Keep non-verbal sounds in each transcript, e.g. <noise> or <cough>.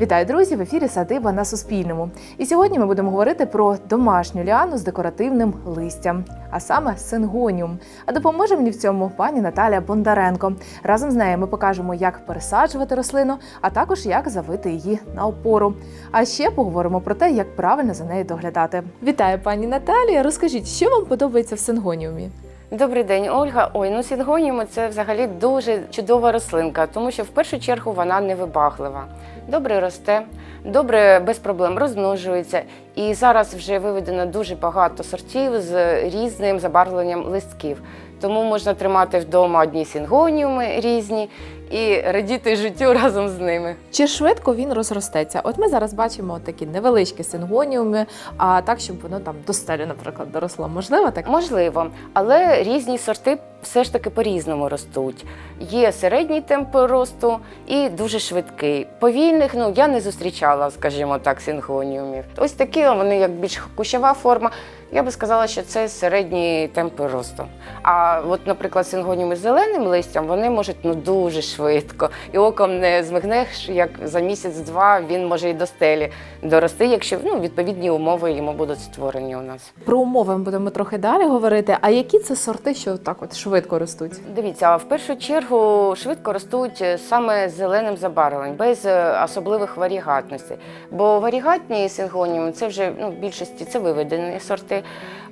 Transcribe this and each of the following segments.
Вітаю, друзі! В ефірі Садиба на Суспільному. І сьогодні ми будемо говорити про домашню ліану з декоративним листям, а саме сингоніум. А допоможе мені в цьому пані Наталія Бондаренко. Разом з нею ми покажемо, як пересаджувати рослину, а також як завити її на опору. А ще поговоримо про те, як правильно за нею доглядати. Вітаю, пані Наталія. Розкажіть, що вам подобається в сингоніумі? Добрий день, Ольга. Ой, ну сінгоніум це взагалі дуже чудова рослинка, тому що в першу чергу вона невибаглива. Добре росте, добре без проблем розмножується. І зараз вже виведено дуже багато сортів з різним забарвленням листків. Тому можна тримати вдома одні сінгоніуми різні і радіти життю разом з ними. Чи швидко він розростеться? От ми зараз бачимо такі невеличкі сингоніуми, а так, щоб воно там до стелі, наприклад, доросло. Можливо, так? Можливо, але різні сорти все ж таки по-різному ростуть. Є середній темп росту і дуже швидкий. Повільних ну я не зустрічала, скажімо так, сингоніумів. Ось такі вони як більш кущова форма. Я би сказала, що це середній темп росту. А от, наприклад, сингоніуми з зеленим листям вони можуть ну дуже швидко. І оком не змигнеш, як за місяць-два він може і до стелі дорости, якщо ну, відповідні умови йому будуть створені у нас. Про умови ми будемо трохи далі говорити. А які це сорти, що так от швидко ростуть? Дивіться, в першу чергу швидко ростуть саме зеленим забарвленням, без е, особливих варігатностей. Бо варігатні сингоніуми це вже ну, в більшості це виведені сорти.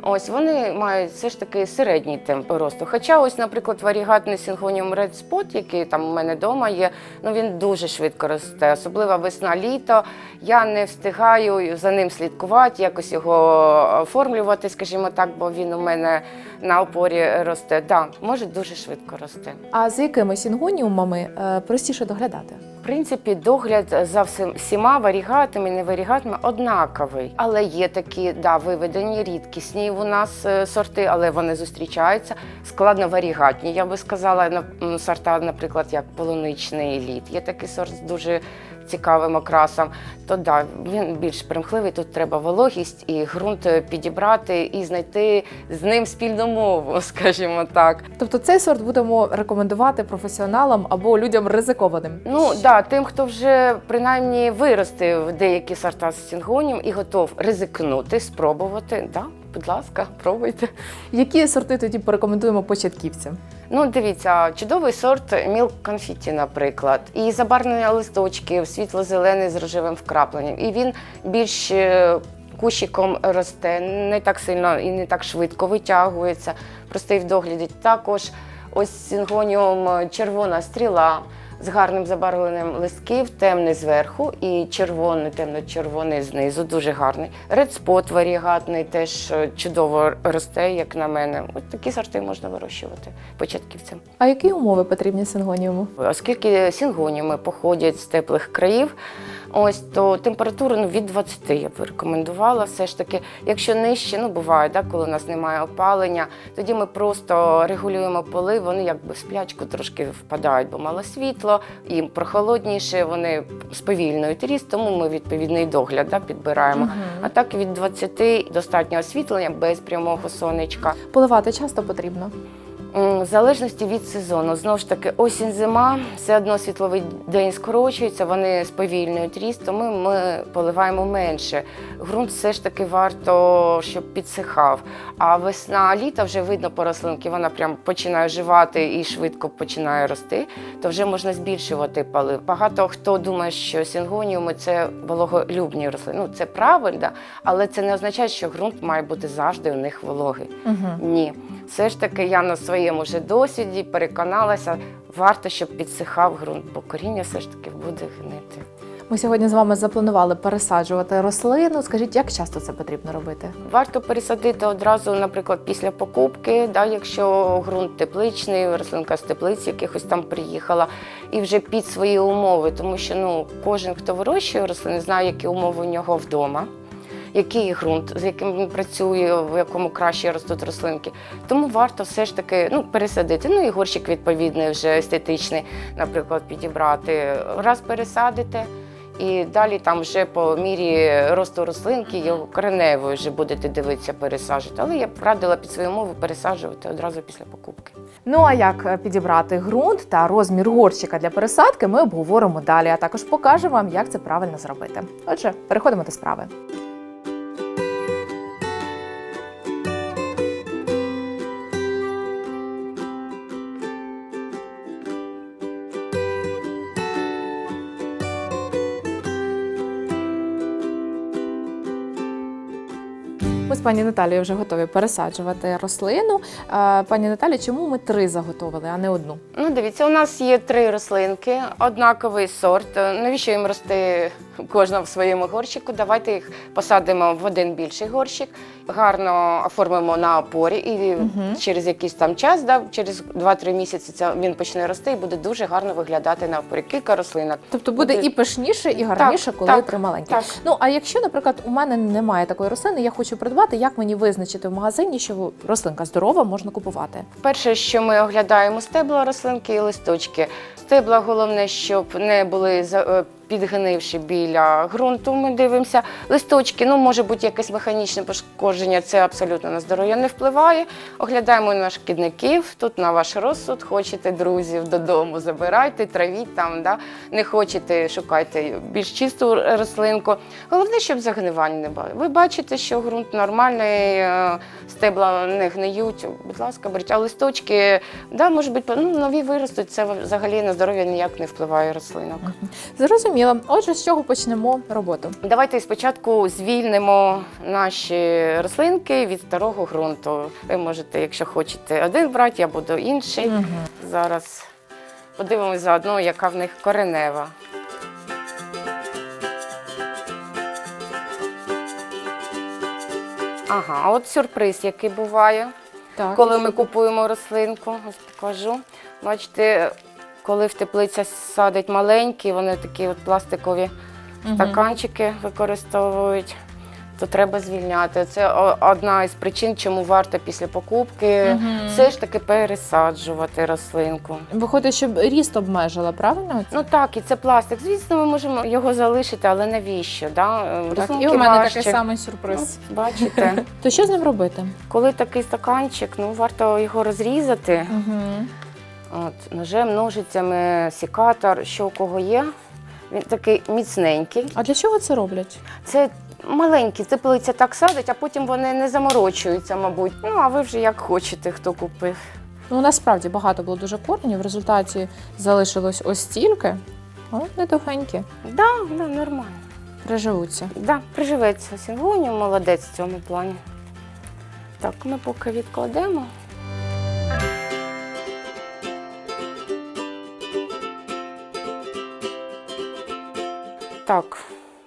Ось вони мають все ж таки середній темп росту. Хоча, ось, наприклад, варігатний сингоніум Red Spot, який там у мене вдома є, ну він дуже швидко росте, особливо весна-літо. Я не встигаю за ним слідкувати, якось його оформлювати, скажімо так, бо він у мене на опорі росте. Да, може дуже швидко рости. А з якими сингоніумами е, простіше доглядати? Принципі, догляд за всім- всіма варігатами, неварігатами однаковий. Але є такі да, виведені рідкісні у нас е, сорти, але вони зустрічаються. Складно варігатні, я би сказала, на- сорта, наприклад, як полуничний лід. Є такий сорт дуже цікавим окрасом. То да, він більш примхливий. Тут треба вологість і ґрунт е, підібрати і знайти з ним спільну мову, <laughs> скажімо так. Тобто цей сорт будемо рекомендувати професіоналам або людям ризикованим. Ну да, тим, хто вже принаймні виростив деякі сорта з сінгоніум і готов ризикнути, спробувати. Да, будь ласка, пробуйте. Які сорти тоді порекомендуємо початківцям? Ну, дивіться, чудовий сорт Milk Confetti, наприклад, і забарвлення листочків, світло-зелений з рожевим вкрапленням. І він більш е, кущиком росте, не так сильно і не так швидко витягується, простий в догляді. Також ось сингоніум е, червона стріла. З гарним забарвленням листків, темний зверху і червоний, темно-червоний знизу, дуже гарний. Редспот варігатний теж е, чудово росте, як на мене. Ось такі сорти можна вирощувати початківцям. А які умови потрібні сингоніуму? Оскільки сингоніуми походять з теплих країв, ось то температуру ну, від 20 я б рекомендувала. Все ж таки, якщо нижче, ну буває, да, коли у нас немає опалення, тоді ми просто регулюємо поли, вони якби в сплячку трошки впадають, бо мало світло, їм прохолодніше, вони сповільнюють ріст, тому ми відповідний догляд да, підбираємо. А так від 20 достатньо освітлення без прямого сонечка. Поливати часто потрібно. В залежності від сезону, знову ж таки, осінь зима, все одно світловий день скорочується, вони сповільнюють ріст, тому ми поливаємо менше. Ґрунт все ж таки варто, щоб підсихав. А весна, літо вже видно по рослинки, вона прям починає живати і швидко починає рости, то вже можна збільшувати полив. Багато хто думає, що сінгоніуми це вологолюбні рослини. Ну це правильно, але це не означає, що ґрунт має бути завжди у них вологий. Угу. Ні, все ж таки я на своєму вже досвіді переконалася, варто, щоб підсихав ґрунт, бо коріння все ж таки буде гнити. Ми сьогодні з вами запланували пересаджувати рослину. Скажіть, як часто це потрібно робити? Варто пересадити одразу, наприклад, після покупки, да, якщо ґрунт тепличний, рослинка з теплиці якихось там приїхала, і вже під свої умови, тому що ну, кожен, хто вирощує рослини, знає, які умови у нього вдома. Який ґрунт, з яким він працює, в якому краще ростуть рослинки. Тому варто все ж таки ну, пересадити. Ну і горщик відповідний, вже естетичний, наприклад, підібрати. Раз пересадите, І далі там вже по мірі росту рослинки його кореневою вже будете дивитися пересаджувати. Але я б радила під свою мову пересаджувати одразу після покупки. Ну а як е, підібрати ґрунт та розмір горщика для пересадки, ми обговоримо далі, а також покажемо вам, як це правильно зробити. Отже, переходимо до справи. Пані Наталією вже готові пересаджувати рослину. Пані Наталі, чому ми три заготовили, а не одну? Ну, дивіться, у нас є три рослинки, однаковий сорт. Навіщо їм рости кожна в своєму горщику? Давайте їх посадимо в один більший горщик, гарно оформимо на опорі, і Мгм. через якийсь там час, да, через 2-3 місяці, він почне рости і буде дуже гарно виглядати на опорі. Кілька рослинок. Тобто буде Буде- і пишніше, і гарніше, коли так, три маленькі. Так. Ну а якщо, наприклад, у мене немає такої рослини, я хочу придбати, як мені визначити в магазині, що рослинка здорова, можна купувати? Перше, що ми оглядаємо стебла рослинки і листочки. Стебла головне, щоб не були е, підгнивші біля ґрунту. Ми дивимося. Листочки, ну може бути якесь механічне пошкодження, це абсолютно на здоров'я не впливає. Оглядаємо на шкідників. Тут на ваш розсуд. Хочете друзів додому, забирайте, травіть там. Да? Не хочете, шукайте більш чисту рослинку. Головне, щоб загнивань не було. Ви бачите, що ґрунт нормальний, е, стебла не гниють. Будь ласка, беріть. А листочки, да, може бути, ну, нові виростуть. Це взагалі на здоров'я ніяк не впливає рослинок. Зрозуміло. Отже, з чого почнемо роботу? Давайте спочатку звільнимо наші рослинки від старого ґрунту. Ви можете, якщо хочете, один брати, я буду інший. Зараз подивимось заодно, яка в них коренева. Ага, а от сюрприз, який буває. Так, Коли ми купуємо рослинку, ось покажу. Бачите, коли в теплиця садить маленькі, вони такі от пластикові стаканчики використовують, то треба звільняти. Це одна із причин, чому варто після покупки все ж таки пересаджувати рослинку. Виходить, щоб ріст обмежила, правильно? Ну так, і це пластик. Звісно, ми можемо його залишити, але навіщо? Да? Так, рослинки і у мене важче. такий самий сюрприз. Ну, бачите, <laughs> То що з ним робити? коли такий стаканчик, ну варто його розрізати. Угу. От, ножем, ножицями, секатор, що у кого є. Він такий міцненький. А для чого це роблять? Це маленькі, теплиця так садить, а потім вони не заморочуються, мабуть. Ну, а ви вже як хочете, хто купив. Ну, насправді багато було дуже коренів. В результаті залишилось ось стільки. О, недовгенькі. Да, да, нормально. Приживуться. Да, приживеться сінгоніум, молодець в цьому плані. Так, ми поки відкладемо. Так,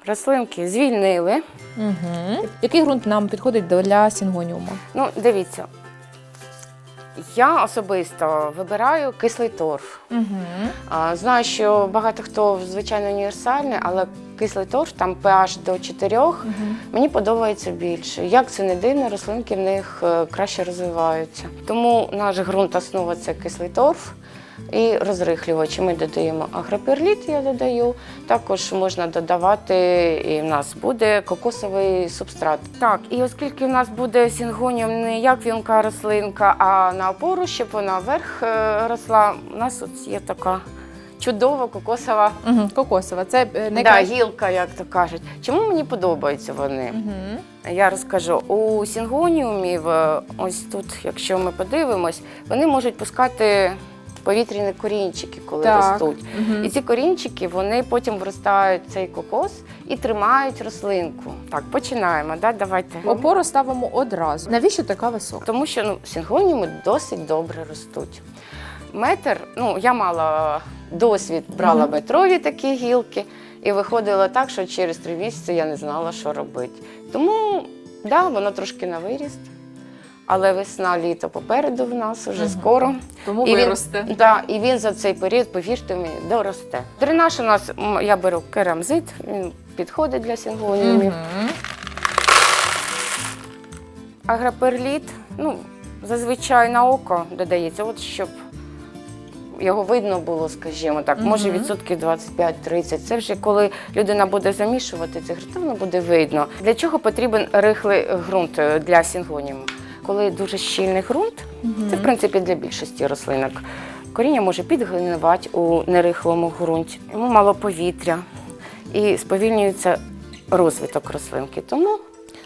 рослинки звільнили. Угу. Який ґрунт нам підходить для сінгоніума? Ну, дивіться. Я особисто вибираю кислий торф. Угу. А, Знаю, що багато хто звичайно універсальний, але кислий торф там pH до 4 мені подобається більше. Як це не дивно, рослинки в них е, краще розвиваються. Тому наш ґрунт основа це кислий торф. І розрихлювачі ми додаємо агроперліт, я додаю. Також можна додавати, і в нас буде кокосовий субстрат. Так, і оскільки в нас буде сінгоніум не як вінка рослинка, а на опору, щоб вона вверх е, росла, у нас от є така чудова кокосова Угу. Кокосова. Це е, да, гілка, як то кажуть. Чому мені подобаються вони? Угу. Я розкажу. У сінгоніумів, е, ось тут, якщо ми подивимось, вони можуть пускати повітряні корінчики, коли Так. ростуть. І ці корінчики вони потім вростають цей кокос і тримають рослинку. Так, починаємо. Да? Давайте. Опору ставимо одразу. Навіщо така висока? Тому що ну, сінгоніуми досить добре ростуть. Метр, ну я мала досвід, брала Мгм. метрові такі гілки, і виходило так, що через три місяці я не знала, що робити. Тому да, воно трошки на виріст. Але весна, літо попереду в нас уже Мгм. скоро. Тому І він- виросте. Да, і він за цей період, повірте мені, доросте. Дренаж у нас м, я беру керамзит, він підходить для сінгоніумів. Мгм. Агроперліт, ну, зазвичай на око додається, от щоб його видно було, скажімо так, може Мгм. відсотків 25-30. Це вже коли людина буде замішувати ґрунт, воно буде видно. Для чого потрібен рихлий ґрунт е, для сінгоніуму? Коли дуже щільний ґрунт, це в принципі для більшості рослинок. Коріння може підгнивати у нерихлому ґрунті, йому мало повітря і сповільнюється розвиток рослинки. Тому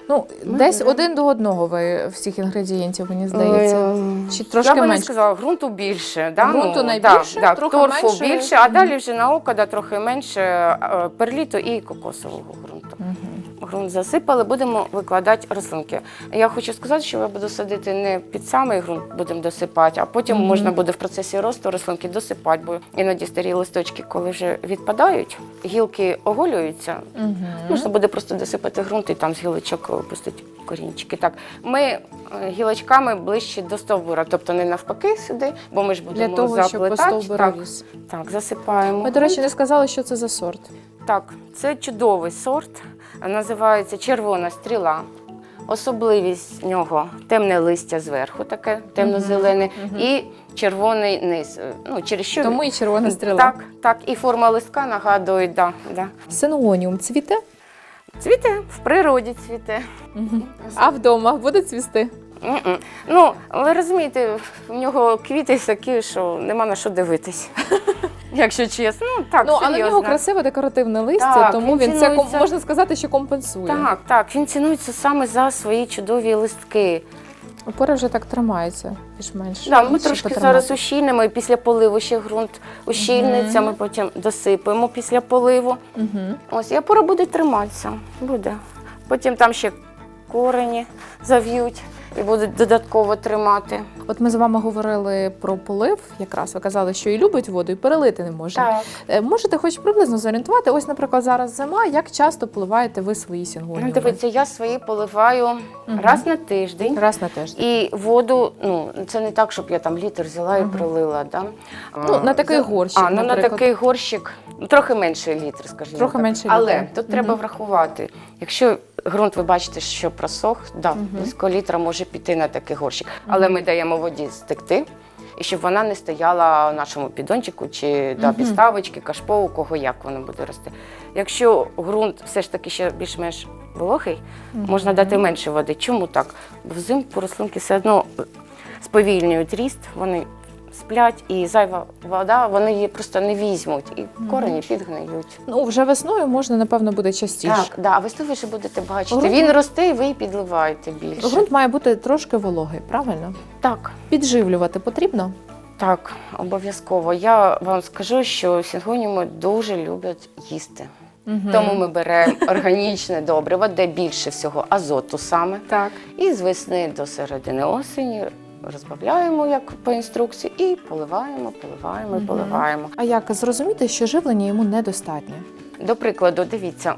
Ну, десь один до одного ви всіх інгредієнтів, мені здається. е, Чи я трошки би не менше? сказала, ґрунту більше. Да? Ґрунту ну, найбільше, да, да, трохи торфу менше. більше, а далі вже на око да, трохи менше е, перліту і кокосового ґрунту. Мгм. Ґрунт засипали, будемо викладати рослинки. Я хочу сказати, що я буду садити не під самий ґрунт, будемо досипати, а потім Мгм. можна буде в процесі росту рослинки досипати, бо іноді старі листочки, коли вже відпадають, гілки оголюються. Мгм. Можна буде просто досипати ґрунт і там з гілочок пустити корінчики. Так, ми е, гілочками ближче до стовбура, тобто не навпаки сюди, бо ми ж Для будемо того, щоб заплетати. постовбур так, ріс. так, засипаємо. Ми, до речі, не сказали, що це за сорт. Так, це чудовий сорт, називається червона стріла. Особливість нього темне листя зверху, таке темно-зелене, мгм. і червоний низ. Ну, через що Тому і червона стріла. Так, так, і форма листка нагадує, да, да. Сингоніум цвіте, Цвіте, в природі цвіте. Мгм. а вдома буде цвісти. М-м. Ну, ви розумієте, в нього квіти такі, що нема на що дивитись. <laughs> Якщо чесно, ну так, ну, а на серйозно. нього красиве декоративне листя, Так, тому він він це ком- цінується. можна сказати, що компенсує. Так, так, він цінується саме за свої чудові листки. Опора вже так тримається, більш-менш. Да, ми Ще трошки потримати. зараз ущільнимо, і після поливу ще ґрунт ущільниться, Мгм. ми потім досипаємо після поливу. Мгм. Ось, і опора буде триматися. Буде. Потім там ще корені зав'ють і будуть додатково тримати. От ми з вами говорили про полив, якраз ви казали, що і любить воду, і перелити не може. Так. Е, Можете хоч приблизно зорієнтувати, ось, наприклад, зараз зима, як часто поливаєте ви свої сінгоніуми? Ну, дивіться, я свої поливаю Мгм. раз на тиждень. Раз на тиждень. І воду, ну це не так, щоб я там літр взяла і Мгм. пролила. Да? Ну, на такий за- горщик, А, ну на такий горщик, ну, трохи менше літр, скажімо. Трохи так. менше Але тут Мгм. треба врахувати. Якщо ґрунт ви бачите, що просох, да, Мгм. близько літра може піти на такий горщик. Але ми даємо воді стекти. І щоб вона не стояла в нашому піддончику чи да, Мгм. підставочки, кашпо, у кого як воно буде рости. Якщо ґрунт все ж таки ще більш-менш вологий, Мгм. можна дати менше води. Чому так? Бо взимку рослинки все одно сповільнюють ріст, вони сплять, і зайва вода, вони її просто не візьмуть, і корені підгниють. Ну, вже весною можна, напевно, буде частіше. Так, да, а весною ви ще будете бачити. Ґрунт- Він росте, і ви її підливаєте більше. Ґрунт має бути трошки вологий, правильно? Так, Підживлювати потрібно. так, обов'язково. Я вам скажу, що сінгоніуми дуже люблять їсти. Мгм. Тому ми беремо органічне добриво, де більше всього азоту саме. так. І з весни до середини осені розбавляємо як по інструкції і поливаємо, поливаємо і Мгм. поливаємо. А як зрозуміти, що живлення йому недостатньо? До прикладу, дивіться,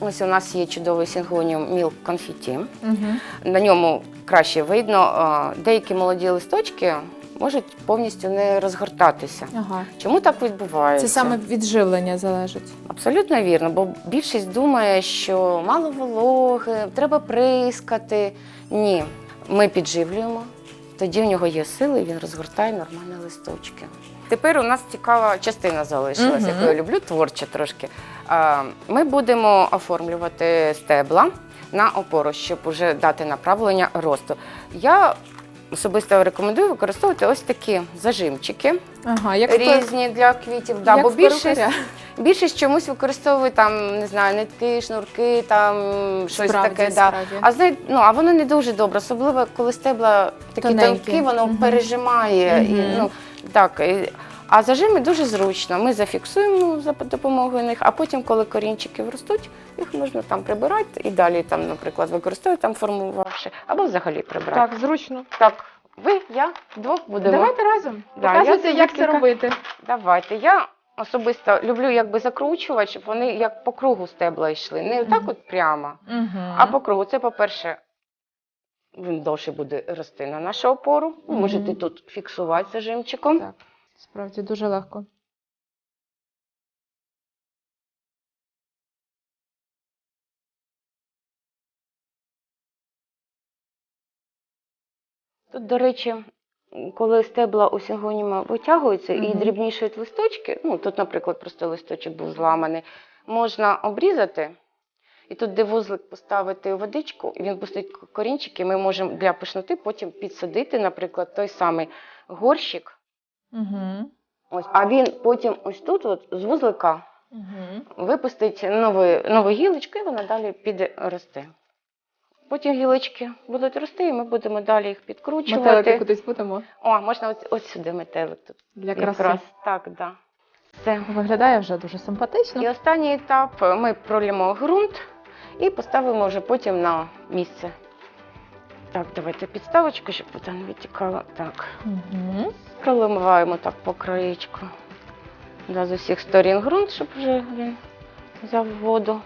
ось у нас є чудовий сінгоніум Milk Confetti. Угу. На ньому краще видно, деякі молоді листочки можуть повністю не розгортатися. Ага. Чому так відбувається? Це саме від живлення залежить. Абсолютно вірно, бо більшість думає, що мало вологи, треба прискати. Ні, ми підживлюємо, тоді в нього є сили, і він розгортає нормальні листочки. Тепер у нас цікава частина залишилася, яку я люблю творче трошки. Ми будемо оформлювати стебла на опору, щоб вже дати направлення росту. Я особисто рекомендую використовувати ось такі зажимчики Ага, як пер- різні для квітів. Да, як бо в більшість, перукаря. більшість чомусь використовує там, не знаю, нитки, шнурки, там щось Справді, таке. Да. справді. А знай- ну а воно не дуже добре, особливо коли стебла такі Тоненькі. тонкі, воно Мгм. пережимає. І, Мгм. ну, так, і- а зажими дуже зручно. Ми зафіксуємо за допомогою них, а потім, коли корінчики вростуть, їх можна там прибирати і далі, там, наприклад, використовувати там формувавши, або взагалі прибирати. Так, зручно. Так, ви, я, вдвох будемо. Давайте разом. Да, Показуйте, я як це робити. Давайте. Я особисто люблю якби закручувати, щоб вони як по кругу стебла йшли. Не так от прямо, а по кругу. Це, по-перше, він довше буде рости на нашу опору. Можете тут фіксувати зажимчиком. Так. Справді дуже легко. Тут, до речі, коли стебла у сингоніума витягуються і дрібнішують листочки, ну тут, наприклад, просто листочок був зламаний, можна обрізати. І тут, де вузлик поставити у водичку, і він пустить корінчики, ми можемо для пишноти потім підсадити, наприклад, той самий горщик. Угу. Ось, а він потім ось тут, от, з вузлика, Угу. випустить нову, нову гілочку, і вона далі піде рости. Потім гілочки будуть рости, і ми будемо далі їх підкручувати. Метелики кудись будемо О, можна ось, ось сюди метелик тут. для краси. Якраз так, да. Все. Виглядає вже дуже симпатично. І останній етап ми пролємо ґрунт і поставимо вже потім на місце. Так, давайте підставочку, щоб вода не витікала. Так. Угу. Проливаємо так по краєчку. Да, з усіх сторін ґрунт, щоб вже він взяв воду.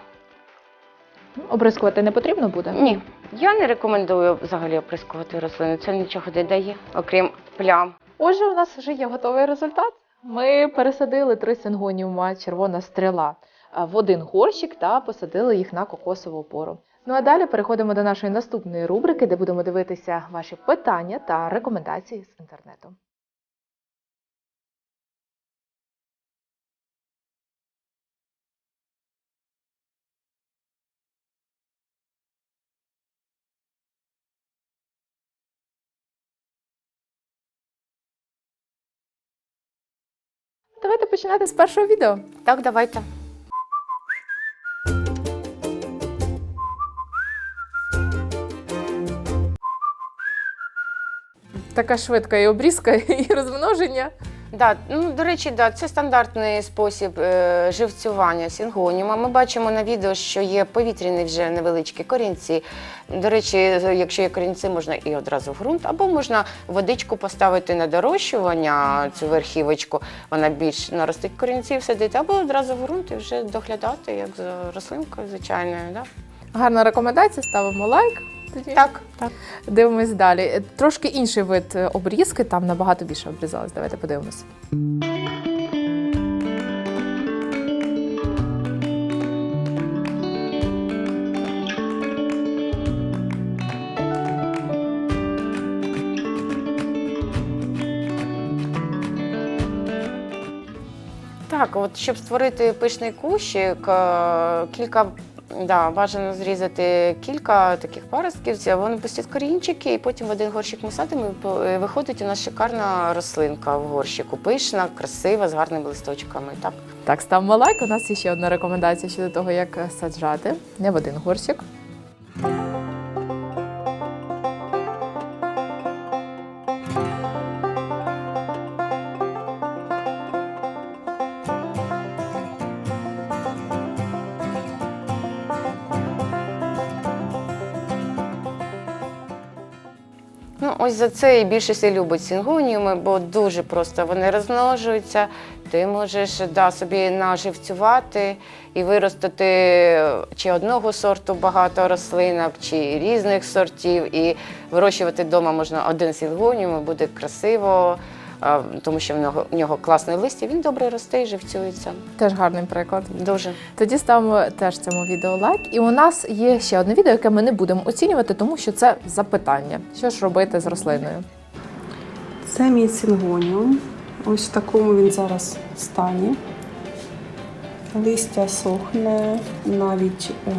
Обрискувати не потрібно буде? Ні, я не рекомендую взагалі оприскувати рослини. Це нічого не дає, окрім плям. Отже, у нас вже є готовий результат. Ми пересадили три сингоніума червона стріла в один горщик та посадили їх на кокосову опору. Ну а далі переходимо до нашої наступної рубрики, де будемо дивитися ваші питання та рекомендації з інтернету. Давайте починати з першого відео. Так, давайте. Така швидка і обрізка, <laughs> і розмноження. Да, ну, до речі, да, це стандартний спосіб е, живцювання сінгоніума. Ми бачимо на відео, що є повітряні вже невеличкі корінці. До речі, якщо є корінці, можна і одразу в ґрунт, або можна водичку поставити на дорощування, цю верхівочку, вона більш наростить корінців, садити, або одразу в ґрунт і вже доглядати, як за рослинкою звичайною. Да? Гарна рекомендація, ставимо лайк. Тоді. Так, так. Дивимось далі. Трошки інший вид е, обрізки, там набагато більше обрізалось. Давайте подивимося. Так, от щоб створити пишний кущик, е, кілька да, бажано зрізати кілька таких паростків, вони пустять корінчики, і потім в один горщик ми садимо, і по- виходить у нас шикарна рослинка в горщику. Пишна, красива, з гарними листочками. Так. Так, ставмо лайк. У нас є ще одна рекомендація щодо того, як е, саджати. Не в один горщик. Ось за це і більшість любить сінгоніуми, бо дуже просто вони розмножуються. Ти можеш да, собі наживцювати і виростити чи одного сорту багато рослинок, чи різних сортів. І вирощувати вдома можна один сінгоніум, і буде красиво, тому що в нього, в нього класне листя, він добре росте і живцюється. Теж гарний приклад. Дуже. Тоді ставимо теж цьому відео лайк. І у нас є ще одне відео, яке ми не будемо оцінювати, тому що це запитання. Що ж робити з рослиною? Це мій сингоніум. Ось в такому він зараз стані. Листя сохне, навіть е,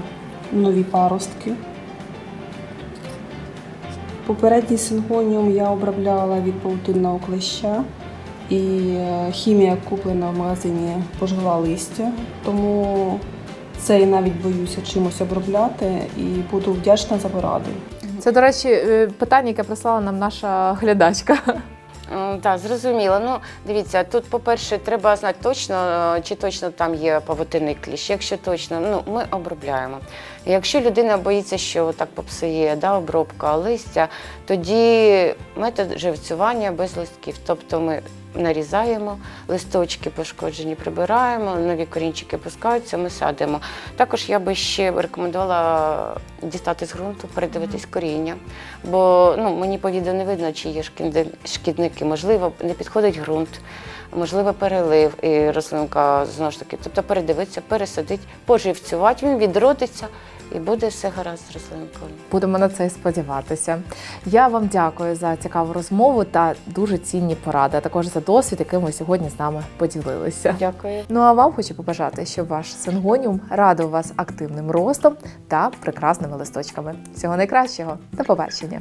нові паростки. Попередній сингоніум я обробляла від паутинного клеща, і е, хімія, куплена в магазині, пожила листя. Тому цей навіть боюся чимось обробляти і буду вдячна за поради. Це, до речі, е, питання, яке прислала нам наша глядачка. Так, зрозуміло. Ну, дивіться, тут, по-перше, треба знати точно, е, чи точно там є павутинний кліщ. Якщо точно, ну ми обробляємо. Якщо людина боїться, що так попсує да, обробка листя, тоді метод живцювання без листків. Тобто ми нарізаємо, листочки пошкоджені прибираємо, нові корінчики пускаються, ми садимо. Також я би ще рекомендувала дістати з ґрунту, передивитись коріння. Бо ну, мені по відео не видно, чи є шкідники. Можливо, не підходить ґрунт, можливо, перелив і рослинка знову ж таки. Тобто передивитися, пересадити, поживцювати, він відродиться і буде все гаразд з рослинкою. Будемо на це і сподіватися. Я вам дякую за цікаву розмову та дуже цінні поради, а також за досвід, яким ви сьогодні з нами поділилися. Дякую. Ну а вам хочу побажати, щоб ваш сингоніум радив вас активним ростом та прекрасними листочками. Всього найкращого. До побачення.